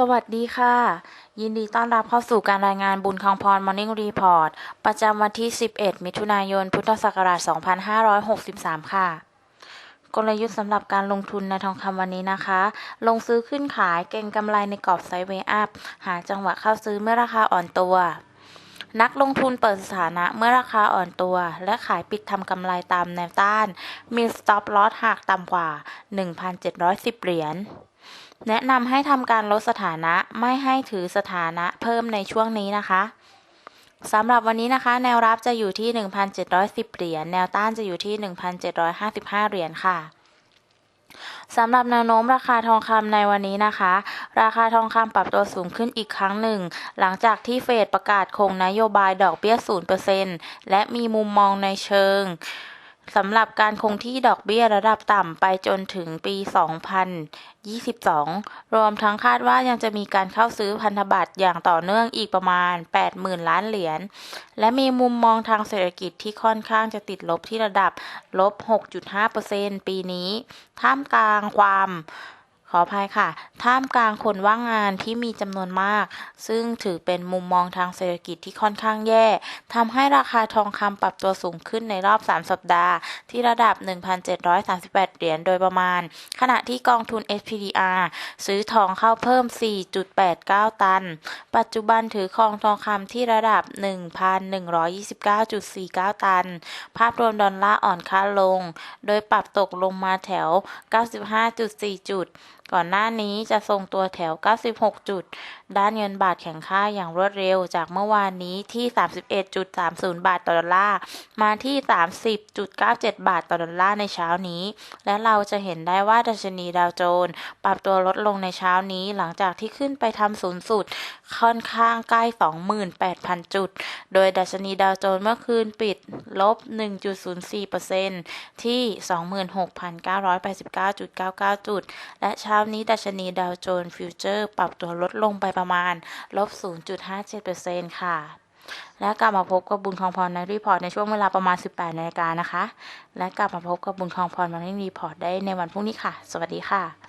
สวัสดีค่ะ ยินดีต้อนรับเข้าสู่การรายงานบุญคองพร Morning Report ประจำวันที่ 11 มิถุนายน พุทธศักราช 2563 ค่ะ กลยุทธ์สำหรับการลงทุนในทองคำวันนี้นะคะ ลงซื้อขึ้นขายเก็งกำไรในกรอบไซด์เวย์อัพ หาจังหวะเข้าซื้อเมื่อราคาอ่อนตัว นักลงทุนเปิดสถานะเมื่อราคาอ่อนตัว และขายปิดทำกำไรตามแนวต้าน มี stop loss หากต่ำกว่า 1,710 เหรียญ แนะนำให้ทำการลดสถานะไม่ให้ถือสถานะเพิ่มในช่วงนี้นะคะสำหรับวันนี้นะคะ แนวรับจะอยู่ที่ 1,710 เหรียญ แนวต้านจะอยู่ที่ 1,755 เหรียญค่ะสำหรับแนวโน้มราคาทองคำในวันนี้นะคะ ราคาทองคำปรับตัวสูงขึ้นอีกครั้งหนึ่ง หลังจากที่เฟดประกาศคงนโยบายดอกเบี้ย 0%และมีมุมมองในเชิง สำหรับการคงที่ดอกเบี้ยระดับต่ำไปจนถึงปี 2022 รวมทั้งคาดว่ายังจะมีการเข้าซื้อพันธบัตรอย่างต่อเนื่องอีกประมาณ 80,000 ล้านเหรียญ และมีมุมมองทางเศรษฐกิจที่ค่อนข้างจะติดลบที่ระดับลบ 6.5%ปีนี้ ท่ามกลางความ ขออภัยค่ะ ท่ามกลางคนว่างงานที่มีจำนวนมาก ซึ่งถือเป็นมุมมองทางเศรษฐกิจที่ค่อนข้างแย่ทำให้ราคาทองคำปรับตัวสูงขึ้นในรอบ 3 สัปดาห์ ที่ระดับ 1,738 เหรียญโดยประมาณ ขณะที่กองทุน SPDR ซื้อทองเข้าเพิ่ม 4.89 ตัน ปัจจุบันถือครองทองคำที่ระดับ 1,129.49 ตัน ภาพรวมดอลลาร์อ่อนค่าลง โดยปรับตกลงมาแถว 95.4 จุดก่อนหน้านี้จะทรงตัวแถว 96 จุด ด้านเงินบาทแข็งค่าอย่างรวดเร็วจากเมื่อวานนี้ที่ 31.30 บาทต่อดอลลาร์ มาที่ 30.97 บาทต่อดอลลาร์ในเช้านี้ และเราจะเห็นได้ว่าดัชนีดาวโจนส์ปรับตัวลดลงในเช้านี้หลังจากที่ขึ้นไปทำศูนย์สุด ค่อนข้างใกล้ 28,000 จุด โดยดัชนีดาวโจนส์เมื่อคืนปิดลบ 1.04%ที่ 26,989.99 จุด และเช้าานี้ดัชนีดาวโจนส์ฟิวเจอร์ปรับตัวลดลงไปประมาณลบ 0.57%ค่ะ และกลับมาพบกับบุญคองพรในรีพอร์ตในช่วงเวลาประมาณ 18นาฬิกานะคะ และกลับมาพบกับบุญคองพรมาในรีพอร์ตได้ในวันพรุ่งนี้ค่ะ สวัสดีค่ะ